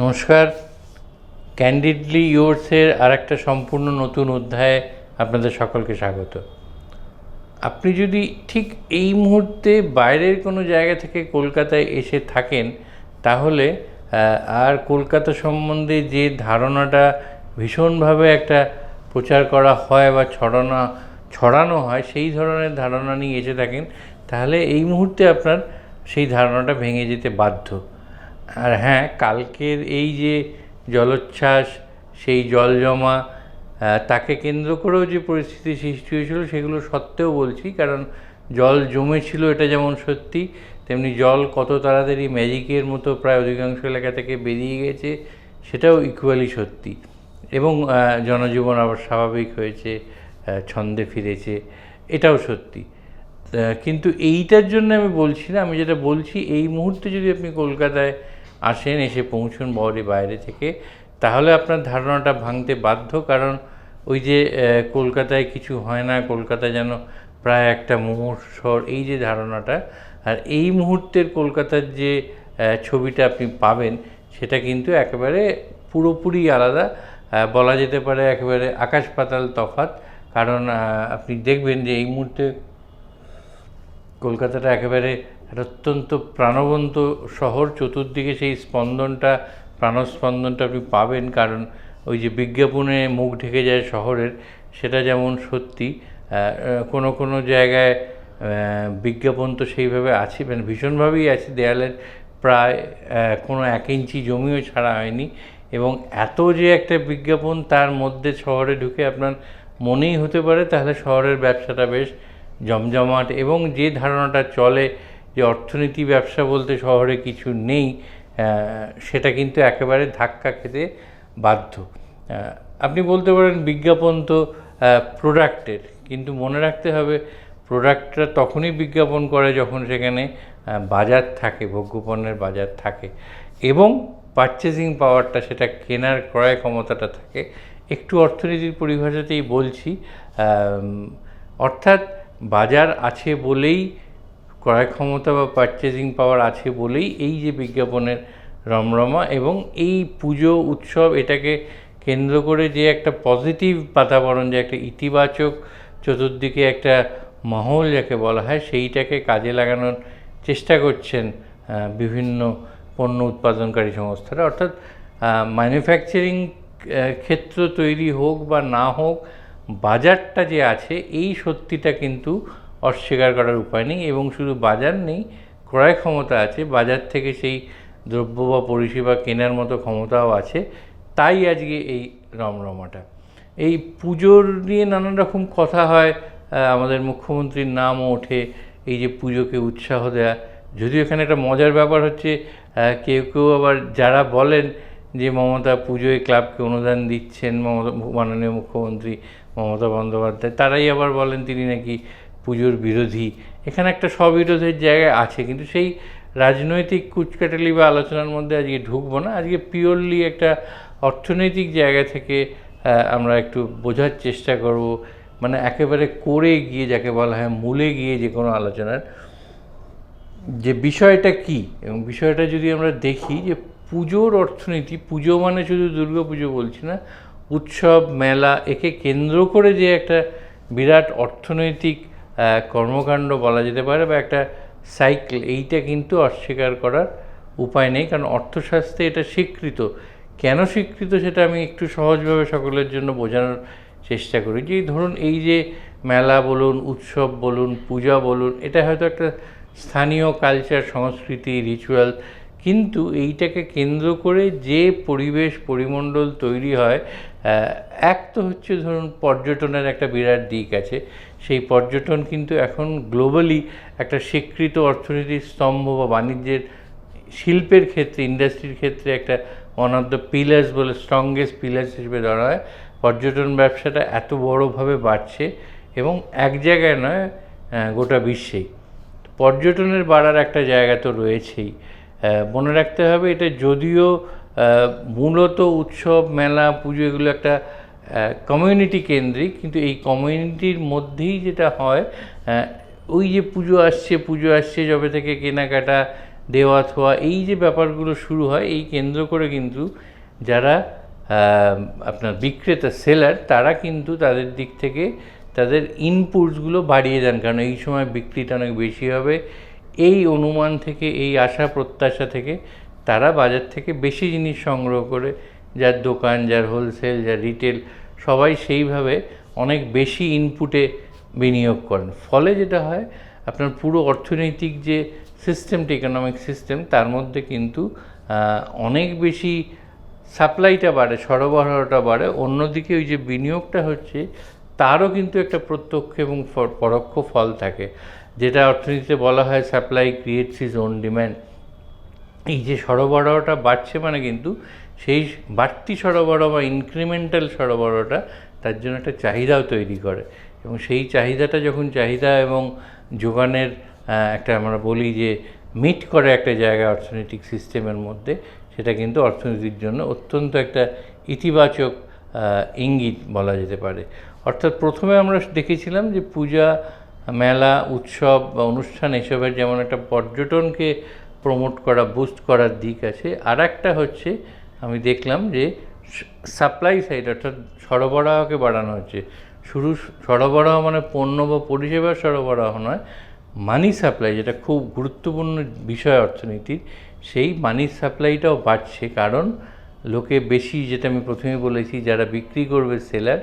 নমস্কার। ক্যান্ডিডলি ইয়োর্সের আর একটা সম্পূর্ণ নতুন অধ্যায়ে আপনাদের সকলকে স্বাগত। আপনি যদি ঠিক এই মুহূর্তে বাইরের কোনো জায়গা থেকে কলকাতায় এসে থাকেন, তাহলে আর কলকাতা সম্বন্ধে যে ধারণাটা ভীষণভাবে একটা প্রচার করা হয় বা ছড়ানো ছড়ানো হয়, সেই ধরনের ধারণা নিয়ে এসে থাকেন, তাহলে এই মুহূর্তে আপনার সেই ধারণাটা ভেঙে যেতে বাধ্য। আর হ্যাঁ কালকের এই যে জলোচ্ছ্বাস, সেই জল জমা তাকে কেন্দ্র করেও যে পরিস্থিতি সৃষ্টি হয়েছিল সেগুলো সত্ত্বেও বলছি, কারণ জল জমেছিল এটা যেমন সত্যি, তেমনি জল কত তাড়াতাড়ি ম্যাজিকের মতো প্রায় অধিকাংশ এলাকা থেকে বেরিয়ে গেছে, সেটাও ইকুয়ালি সত্যি। এবং জনজীবন আবার স্বাভাবিক হয়েছে ছন্দে ফিরেছে, এটাও সত্যি। কিন্তু এইটার জন্য আমি বলছি না, আমি যেটা বলছি, এই মুহূর্তে যদি আপনি কলকাতায় আসেন, এসে পৌঁছন বহরে বাইরে থেকে, তাহলে আপনার ধারণাটা ভাঙতে বাধ্য। কারণ ওই যে কলকাতায় কিছু হয় না কলকাতা যেন প্রায় একটা মুহূর্ষর এই যে ধারণাটা, আর এই মুহূর্তের কলকাতার যে ছবিটা আপনি পাবেন, সেটা কিন্তু একেবারে পুরোপুরি আলাদা। বলা যেতে পারে একেবারে আকাশ পাতাল তফাৎ। কারণ আপনি দেখবেন যে এই মুহূর্তে কলকাতাটা একেবারে অত্যন্ত প্রাণবন্ত শহর, চতুর্দিকে সেই স্পন্দনটা, প্রাণস্পন্দনটা আপনি পাবেন, কারণ ওই যে বিজ্ঞাপনে মুখ ঢেকে যায় শহরের, সেটা যেমন সত্যি কোনো কোনো জায়গায় বিজ্ঞাপন তো সেইভাবে আছে মানে ভীষণভাবেই আছে, দেয়ালের প্রায় কোনো এক ইঞ্চি জমিও ছাড়া হয়নি, এবং এত যে একটা বিজ্ঞাপন তার মধ্যে শহরে ঢুকে আপনার মনেই হতে পারে, তাহলে শহরের ব্যবসাটা বেশ জমজমাট এবং যে ধারণাটা চলে যে অর্থনীতি ব্যবসা বলতে শহরে কিছু নেই সেটা কিন্তু একেবারে ধাক্কা খেতে বাধ্য। আপনি বলতে পারেন বিজ্ঞাপন তো প্রোডাক্টের কিন্তু মনে রাখতে হবে প্রোডাক্টটা তখনই বিজ্ঞাপন করে যখন সেখানে বাজার থাকে, ভোগ্যপণ্যের বাজার থাকে এবং পারচেজিং পাওয়ারটা সেটা কেনার ক্রয় ক্ষমতাটা থাকে। একটু অর্থনীতির পরিভাষাতেই বলছি অর্থাৎ বাজার আছে বলেই, ক্রয় ক্ষমতা বা পারচেজিং পাওয়ার আছে বলেই এই যে বিজ্ঞাপনের রমরমা এবং এই পুজো উৎসব এটাকে কেন্দ্র করে যে একটা পজিটিভ বাতাবরণ, যে একটা ইতিবাচক চতুর্দিকে একটা মহল যাকে বলা হয়, সেইটাকে কাজে লাগানোর চেষ্টা করছেন বিভিন্ন পণ্য উৎপাদনকারী সংস্থারা। অর্থাৎ ম্যানুফ্যাকচারিং ক্ষেত্র তৈরি হোক বা না হোক বাজারটা যে আছে, এই সত্যিটা কিন্তু অস্বীকার করার উপায় নেই এবং শুধু বাজার নেই, ক্রয় ক্ষমতা আছে, বাজার থেকে সেই দ্রব্য বা পরিষেবা কেনার মতো ক্ষমতাও আছে, তাই আজকে এই রমরমাটা। এই পুজোর নিয়ে নানান রকম কথা হয় আমাদের মুখ্যমন্ত্রীর নামও ওঠে, এই যে পুজোকে উৎসাহ দেয়া। যদিও এখানে একটা মজার ব্যাপার হচ্ছে কেউ কেউ আবার যারা বলেন যে মমতা পুজোয় ক্লাবকে অনুদান দিচ্ছেন মমতা, মাননীয় মুখ্যমন্ত্রী মমতা বন্দ্যোপাধ্যায়, তারাই আবার বলেন তিনি নাকি পুজোর বিরোধী। এখানে একটা স্ববিরোধের জায়গায় আছে, কিন্তু সেই রাজনৈতিক কুচকাটালি বা আলোচনার মধ্যে আজকে ঢুকবো না। আজকে পিওরলি একটা অর্থনৈতিক জায়গা থেকে আমরা একটু বোঝার চেষ্টা করব। মানে একেবারে করে গিয়ে, যাকে বলা হয় মূলে গিয়ে যে কোনো আলোচনার, যে বিষয়টা কি? এবং বিষয়টা যদি আমরা দেখি যে পুজোর অর্থনীতি, পুজো মানে শুধু দুর্গা পুজো বলছি না উৎসব, মেলা, একে কেন্দ্র করে যে একটা বিরাট অর্থনৈতিক কর্মকাণ্ড বলা যেতে পারে বা একটা সাইকেল এইটা কিন্তু অস্বীকার করার উপায় নেই। কারণ অর্থশাস্ত্রে এটা স্বীকৃত। কেন স্বীকৃত সেটা আমি একটু সহজভাবে সকলের জন্য বোঝানোর চেষ্টা করি যে, ধরুন এই যে মেলা বলুন, উৎসব বলুন, পূজা বলুন, এটা হয়তো একটা স্থানীয় কালচার সংস্কৃতি রিচুয়াল কিন্তু এইটাকে কেন্দ্র করে যে পরিবেশ পরিমণ্ডল তৈরি হয় এক তো হচ্ছে ধরুন পর্যটনের একটা বিরাট দিক আছে। সেই পর্যটন কিন্তু এখন গ্লোবালি একটা স্বীকৃত অর্থনীতির স্তম্ভ বা বাণিজ্যের শিল্পের ক্ষেত্রে ইন্ডাস্ট্রির ক্ষেত্রে একটা ওয়ান অফ দ্য পিলার্স বলে স্ট্রংগেস্ট পিলার্স হিসেবে ধরা হয়। পর্যটন ব্যবসাটা এত বড়োভাবে বাড়ছে এবং এক জায়গায় নয় গোটা বিশ্বেই। পর্যটনের বাড়ার একটা জায়গা তো রয়েছেই। মনে রাখতে হবে এটা যদিও মূলত উৎসব, মেলা, পুজো এগুলো একটা কমিউনিটি কেন্দ্রিক, কিন্তু এই কমিউনিটির মধ্যেই যেটা হয় ওই যে পুজো আসছে পুজো আসছে যবে থেকে কেনাকাটা দেওয়া থোয়া এই যে ব্যাপারগুলো শুরু হয়, এই কেন্দ্র করে কিন্তু যারা আপনার বিক্রেতা সেলার তারা কিন্তু তাদের দিক থেকে তাদের ইনপুটসগুলো বাড়িয়ে দেন। কারণ এই সময় বিক্রিটা অনেক বেশি হবে এই অনুমান থেকে, এই আশা প্রত্যাশা থেকে তারা বাজার থেকে বেশি জিনিস সংগ্রহ করে, যার দোকান, যার হোলসেল, যার রিটেল, সবাই সেইভাবে অনেক বেশি ইনপুটে বিনিয়োগ করেন। ফলে যেটা হয়, আপনার পুরো অর্থনৈতিক যে সিস্টেমটা ইকোনমিক সিস্টেম তার মধ্যে কিন্তু অনেক বেশি সাপ্লাইটা বাড়ে, সরবরাহটা বাড়ে। অন্যদিকে ওই যে বিনিয়োগটা হচ্ছে, তারও কিন্তু একটা প্রত্যক্ষ এবং পরোক্ষ ফল থাকে। যেটা অর্থনীতিতে বলা হয় supply creates its own demand এই যে সরবরাহটা বাড়ছে মানে কিন্তু সেই বাড়তি সরবরাহ বা ইনক্রিমেন্টাল সরবরাহটা তার জন্য একটা চাহিদাও তৈরি করে। এবং সেই চাহিদাটা যখন চাহিদা এবং যোগানের একটা আমরা বলি যে মিট করে একটা জায়গা অর্থনৈতিক সিস্টেমের মধ্যে, সেটা কিন্তু অর্থনীতির জন্য অত্যন্ত একটা ইতিবাচক ইঙ্গিত বলা যেতে পারে। অর্থাৎ প্রথমে আমরা দেখেছিলাম যে পূজা মেলা, উৎসব বা অনুষ্ঠান এসবের যেমন একটা পর্যটনকে প্রমোট করা বুস্ট করার দিক আছে। আর একটা হচ্ছে, আমি দেখলাম যে সাপ্লাই সাইড অর্থাৎ সরবরাহকে বাড়ানো হচ্ছে। শুরু সরবরাহ মানে পণ্য বা পরিষেবার সরবরাহ নয় মানি সাপ্লাই যেটা খুব গুরুত্বপূর্ণ বিষয় অর্থনীতির, সেই মানি সাপ্লাইটাও বাড়ছে। কারণ লোকে বেশি, যেটা আমি প্রথমে বলেছি, যারা বিক্রি করবে সেলার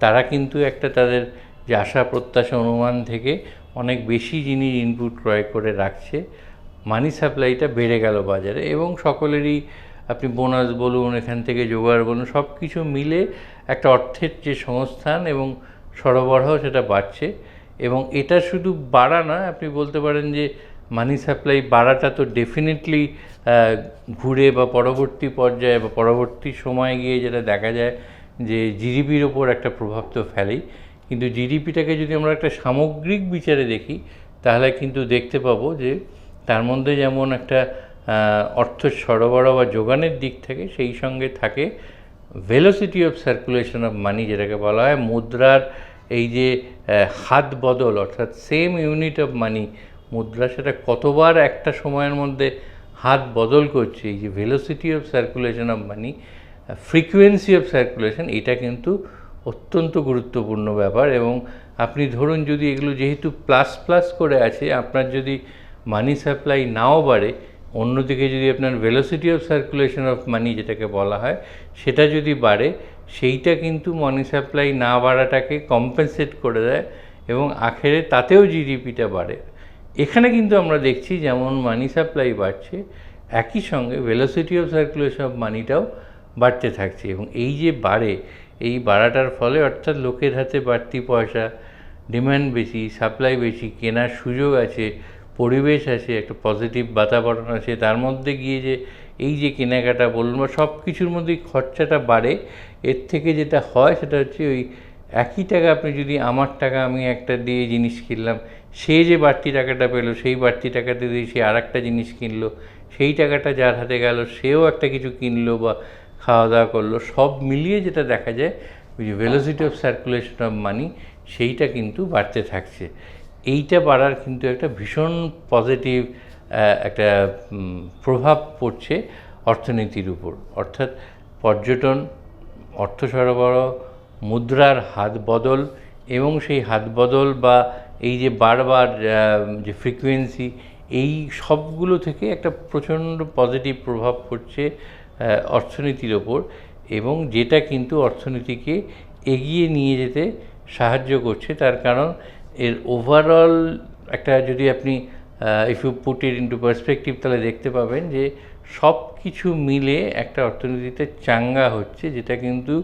তারা কিন্তু একটা তাদের যে আশা, প্রত্যাশা, অনুমান থেকে অনেক বেশি জিনিস ইনপুট ক্রয় করে রাখছে। মানি সাপ্লাইটা বেড়ে গেল বাজারে এবং সকলেরই আপনি বোনাস বলুন, এখান থেকে জোগাড় বলুন সব কিছু মিলে একটা অর্থের যে সংস্থান এবং সরবরাহ সেটা বাড়ছে এবং এটা শুধু বাড়া না, আপনি বলতে পারেন যে মানি সাপ্লাই বাড়াটা তো ডেফিনেটলি ঘুরে বা পরবর্তী পর্যায়ে বা পরবর্তী সময়ে গিয়ে যেটা দেখা যায় যে জিডিপির ওপর একটা প্রভাব তো ফেলেই। কিন্তু জিডিপিটাকে যদি আমরা একটা সামগ্রিক বিচারে দেখি, তাহলে কিন্তু দেখতে পাবো যে তার মধ্যে যেমন একটা অর্থ সরবরাহ বা যোগানের দিক থেকে, সেই সঙ্গে থাকে velocity of circulation of money যেটাকে বলা হয়, মুদ্রার এই যে হাত বদল, অর্থাৎ সেম ইউনিট অফ মানি মুদ্রা সেটা কতবার একটা সময়ের মধ্যে হাত বদল করছে, এই যে velocity of circulation of money frequency of circulation এটা কিন্তু অত্যন্ত গুরুত্বপূর্ণ ব্যাপার এবং আপনি ধরুন যদি এগুলো যেহেতু প্লাস প্লাস করে আছে, আপনার যদি মানি সাপ্লাই নাও বাড়ে, অন্যদিকে যদি আপনার velocity of circulation of money যেটাকে বলা হয়, সেটা যদি বাড়ে, সেইটা কিন্তু মানি সাপ্লাই না বাড়াটাকে কম্পেনসেট করে দেয় এবং আখেরে তাতেও জিডিপিটা বাড়ে। এখানে কিন্তু আমরা দেখছি যেমন মানি সাপ্লাই বাড়ছে, একই সঙ্গে ভেলোসিটি অফ সার্কুলেশন অফ মানিটাও বাড়তে থাকছে এবং এই যে বাড়ে এই বাড়াটার ফলে অর্থাৎ লোকের হাতে বাড়তি পয়সা ডিমান্ড বেশি সাপ্লাই বেশি, কেনার সুযোগ আছে, পরিবেশ আছে, একটা পজিটিভ বাতাবরণ আছে, তার মধ্যে গিয়ে যে এই যে কেনাকাটা বলুন বা সব কিছুর মধ্যেই খরচাটা বাড়ে, এর থেকে যেটা হয় সেটা হচ্ছে ওই একই টাকা আপনি যদি আমার টাকা আমি একটা দিয়ে জিনিস কিনলাম, সে যে বাড়তি টাকাটা পেল, সেই বাড়তি টাকাতে দিয়ে সে আর একটা জিনিস কিনলো, সেই টাকাটা যার হাতে গেল, সেও একটা কিছু কিনলো বা খাওয়া দাওয়া করল, সব মিলিয়ে যেটা দেখা যায় যে velocity of circulation of money সেইটা কিন্তু বাড়তে থাকছে। এইটা বাড়ার কিন্তু একটা ভীষণ পজিটিভ একটা প্রভাব পড়ছে অর্থনীতির উপর। অর্থাৎ পর্যটন, অর্থ সরবরাহ, মুদ্রার হাত বদল এবং সেই হাত বদল বা এই যে বারবার যে ফ্রিকুয়েন্সি এই সবগুলো থেকে একটা প্রচণ্ড পজিটিভ প্রভাব পড়ছে অর্থনীতির ওপর এবং যেটা কিন্তু অর্থনীতিকে এগিয়ে নিয়ে যেতে সাহায্য করছে, তার কারণ এর ওভারঅল একটা যদি আপনি if you put it into perspective তাহলে দেখতে পাবেন যে সব কিছু মিলে একটা অর্থনীতিতে চাঙ্গা হচ্ছে, যেটা কিন্তু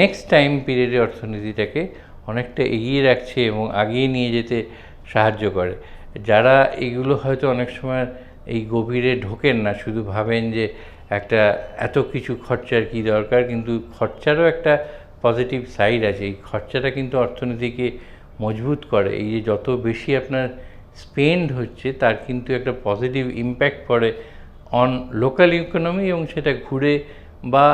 নেক্সট টাইম পিরিয়ডে অর্থনীতিটাকে অনেকটা এগিয়ে রাখছে এবং আগিয়ে নিয়ে যেতে সাহায্য করে। যারা এগুলো হয়তো অনেক সময় এই গভীরে ঢোকেন না, শুধু ভাবেন যে একটা এত কিছু খরচার কি দরকার? কিন্তু খরচারও একটা পজিটিভ সাইড আছে। এই খরচাটা কিন্তু অর্থনীতিকে মজবুত করে। এই যে যত বেশি আপনার স্পেন্ড হচ্ছে, তার কিন্তু একটা পজিটিভ ইম্প্যাক্ট পড়ে অন লোকাল ইকোনমি এবং সেটা ঘুরে বা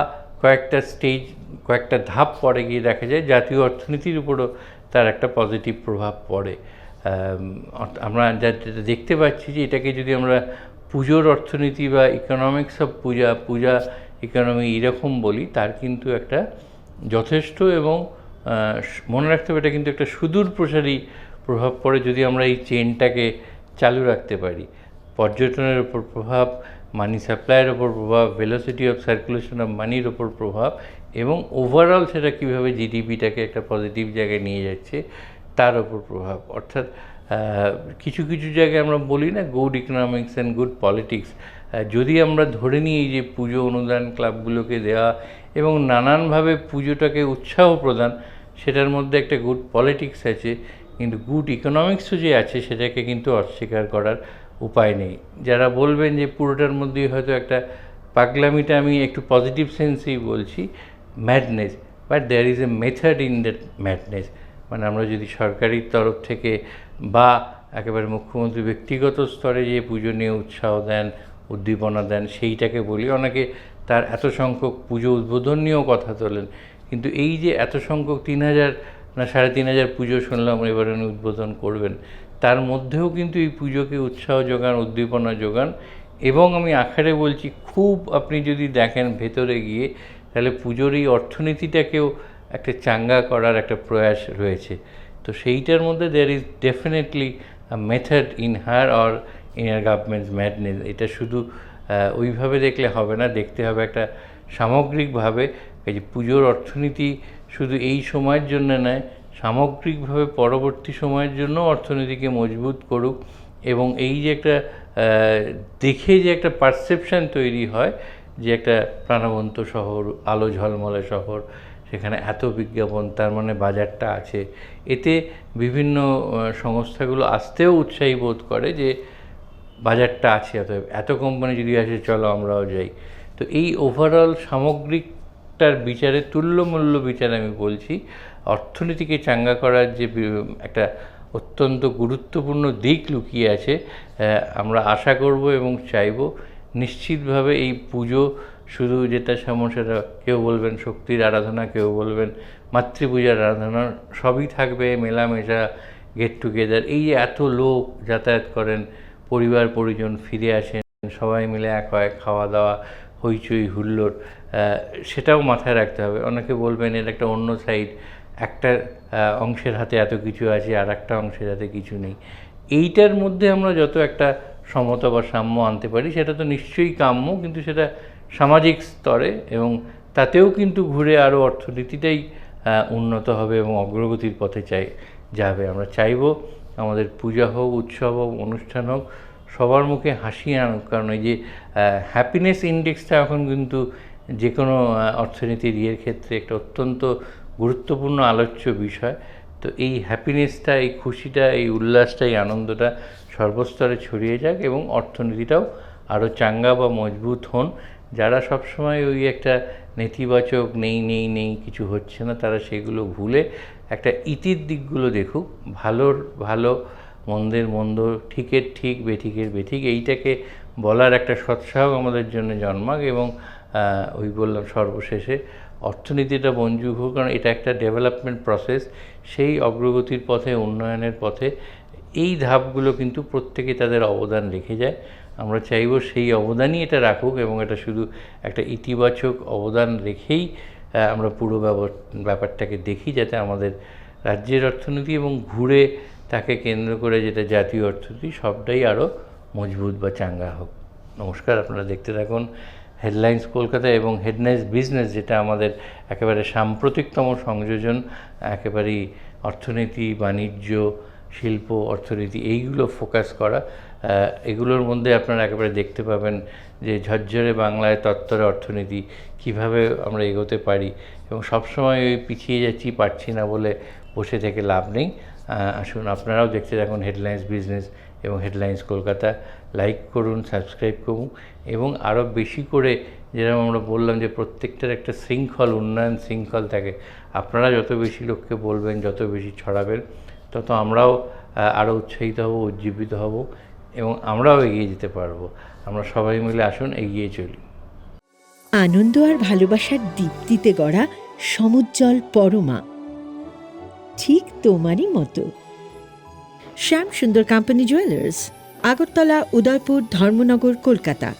কয়েকটা স্টেজ কয়েকটা ধাপ পরে গিয়ে দেখা যায়, জাতীয় অর্থনীতির উপরও তার একটা পজিটিভ প্রভাব পড়ে। আমরা যেটা দেখতে পাচ্ছি যে এটাকে যদি আমরা পুজোর অর্থনীতি বা economics of puja puja economy এরকম বলি, তার কিন্তু একটা যথেষ্ট এবং মনে রাখতে হবে এটা কিন্তু একটা সুদূর প্রসারী প্রভাব পড়ে যদি আমরা এই চেনটাকে চালু রাখতে পারি। পর্যটনের ওপর প্রভাব মানি সাপ্লাইয়ের ওপর প্রভাব ভেলোসিটি অফ সার্কুলেশন অফ মানির ওপর প্রভাব এবং ওভারঅল সেটা কীভাবে জিডিপিটাকে একটা পজিটিভ জায়গায় নিয়ে যাচ্ছে তার ওপর প্রভাব। অর্থাৎ কিছু কিছু জায়গায় আমরা বলি না good economics and good politics যদি আমরা ধরে নিই যে পুজো অনুদান ক্লাবগুলোকে দেওয়া এবং নানানভাবে পুজোটাকে উৎসাহ প্রদান, সেটার মধ্যে একটা গুড পলিটিক্স আছে, কিন্তু গুড ইকোনমিক্সও যে আছে, সেটাকে কিন্তু অস্বীকার করার উপায় নেই। যারা বলবেন যে পুরোটার মধ্যেই হয়তো একটা পাগলামিটা আমি একটু পজিটিভ সেন্সেই বলছি madness but there is a method in that madness মানে আমরা যদি সরকারি তরফ থেকে বা একেবারে মুখ্যমন্ত্রী ব্যক্তিগত স্তরে যে পুজো নিয়ে উৎসাহ দেন, উদ্দীপনা দেন, সেইটাকে বলি, অনেকে তার এত সংখ্যক পুজো উদ্বোধন নিয়েও কথা তোলেন, কিন্তু এই যে এত সংখ্যক তিন হাজার না সাড়ে তিন হাজার পুজো শুনলাম এবার উনি উদ্বোধন করবেন, তার মধ্যেও কিন্তু এই পুজোকে উৎসাহ যোগান, উদ্দীপনা যোগান এবং আমি আখারে বলছি, খুব আপনি যদি দেখেন ভেতরে গিয়ে, তাহলে পুজোর এই অর্থনীতিটাকেও একটা চাঙ্গা করার একটা প্রয়াস রয়েছে। তো সেইটার মধ্যে there is definitely method in her or in our government's madness এটা শুধু ওইভাবে দেখলে হবে না, দেখতে হবে একটা সামগ্রিকভাবে। এই যে পুজোর অর্থনীতি শুধু এই সময়ের জন্য নয়, সামগ্রিকভাবে পরবর্তী সময়ের জন্য অর্থনীতিকে মজবুত করুক এবং এই যে একটা দেখে যে একটা পারসেপশন তৈরি হয়, যে একটা প্রাণবন্ত শহর, আলো ঝলমলে শহর সেখানে এত বিজ্ঞাপন, তার মানে বাজারটা আছে। এতে বিভিন্ন সংস্থাগুলো আসতেও উৎসাহী বোধ করে যে বাজারটা আছে, অতএব এত কোম্পানি যদি আসে, চলো আমরাও যাই। তো এই ওভারঅল সামগ্রিকটার বিচারে তুল্যমূল্য বিচারে আমি বলছি, অর্থনীতিকে চাঙ্গা করার যে একটা অত্যন্ত গুরুত্বপূর্ণ দিক লুকিয়ে আছে আমরা আশা করব এবং চাইব নিশ্চিতভাবে এই পুজো শুধু যেটা সেটা কেউ বলবেন, শক্তির আরাধনা কেউ বলবেন, মাতৃপূজার আরাধনা, সবই থাকবে মেলামেশা গেট টুগেদার এই যে এত লোক যাতায়াত করেন, পরিবার, পরিজন ফিরে আসেন, সবাই মিলে এক হয় খাওয়া দাওয়া হইচই, হুল্লোড় সেটাও মাথায় রাখতে হবে। অনেকে বলবেন এর একটা অন্য সাইড একটা অংশের হাতে এত কিছু আছে, আর একটা অংশের হাতে কিছু নেই। এইটার মধ্যে আমরা যত একটা সমতা বা সাম্য আনতে পারি, সেটা তো নিশ্চয়ই কাম্য, কিন্তু সেটা সামাজিক স্তরে এবং তাতেও কিন্তু ঘুরে আরও অর্থনীতিটাই উন্নত হবে এবং অগ্রগতির পথে চাই, যাবে। আমরা চাইব আমাদের পূজা হোক, উৎসব হোক, অনুষ্ঠান হোক, সবার মুখে হাসি আনুক। কারণ এই যে হ্যাপিনেস ইন্ডেক্সটা এখন কিন্তু যে কোনো অর্থনীতির ইয়ের ক্ষেত্রে একটা অত্যন্ত গুরুত্বপূর্ণ আলোচ্য বিষয়। তো এই হ্যাপিনেসটা এই খুশিটা, এই উল্লাসটা, এই আনন্দটা সর্বস্তরে ছড়িয়ে যাক এবং অর্থনীতিটাও আরও চাঙ্গা বা মজবুত হন। যারা সবসময় ওই একটা নেতিবাচক নেই নেই নেই কিছু হচ্ছে না, তারা সেগুলো ভুলে একটা ইতির দিকগুলো দেখুক, ভালোর, ভালো, মন্দের মন্দ, ঠিকের ঠিক, বেঠিকের বেঠিক, এইটাকে বলার একটা সৎসাহ আমাদের জন্য জন্মাক এবং ওই বললাম সর্বশেষে অর্থনীতিটা মঞ্জুর হোক, কারণ এটা একটা ডেভেলপমেন্ট প্রসেস সেই অগ্রগতির পথে, উন্নয়নের পথে, এই ধাপগুলো কিন্তু প্রত্যেকে তাদের অবদান রেখে যায়। আমরা চাইব সেই অবদানই এটা রাখুক এবং এটা শুধু একটা ইতিবাচক অবদান রেখেই আমরা পুরো ব্যাপার- ব্যাপারটাকে দেখি যাতে আমাদের রাজ্যের অর্থনীতি এবং ঘুরে তাকে কেন্দ্র করে যেটা জাতীয় অর্থনীতি সবটাই আরও মজবুত বা চাঙ্গা হোক। নমস্কার, আপনারা দেখতে থাকুন হেডলাইন্স কলকাতা এবং হেডলাইন্স বিজনেস যেটা আমাদের একেবারে সাম্প্রতিকতম সংযোজন, একেবারেই অর্থনীতি, বাণিজ্য, শিল্প, অর্থনীতি, এইগুলো ফোকাস করা। এগুলোর মধ্যে আপনারা একেবারে দেখতে পাবেন যে ঝরঝরে বাংলায় তত্ত্বরে অর্থনীতি কীভাবে আমরা এগোতে পারি এবং সবসময় ওই পিছিয়ে যাচ্ছি, পারছি না বলে বসে থেকে লাভ নেই। আসুন আপনারাও দেখতে থাকুন হেডলাইন্স বিজনেস এবং হেডলাইন্স কলকাতা। লাইক করুন সাবস্ক্রাইব করুন এবং আরও বেশি করে যেরকম আমরা বললাম যে প্রত্যেকটার একটা শৃঙ্খল, উন্নয়ন শৃঙ্খল থাকে। আপনারা যত বেশি লোককে বলবেন, যত বেশি ছড়াবেন, তত আমরাও আরও উৎসাহিত হব, উজ্জীবিত হব। এবং আমরাও এগিয়ে যেতে পারব। আমরা সবাই মিলে আসুন, এগিয়ে চলি। আনন্দ আর ভালোবাসার দীপ্তিতে গড়া সমুজ্জ্বল পরমা। ঠিক তোমারই মতো। Shyam Sundar company jewellers Agartala, Udaipur, Dharmanagar, Kolkata.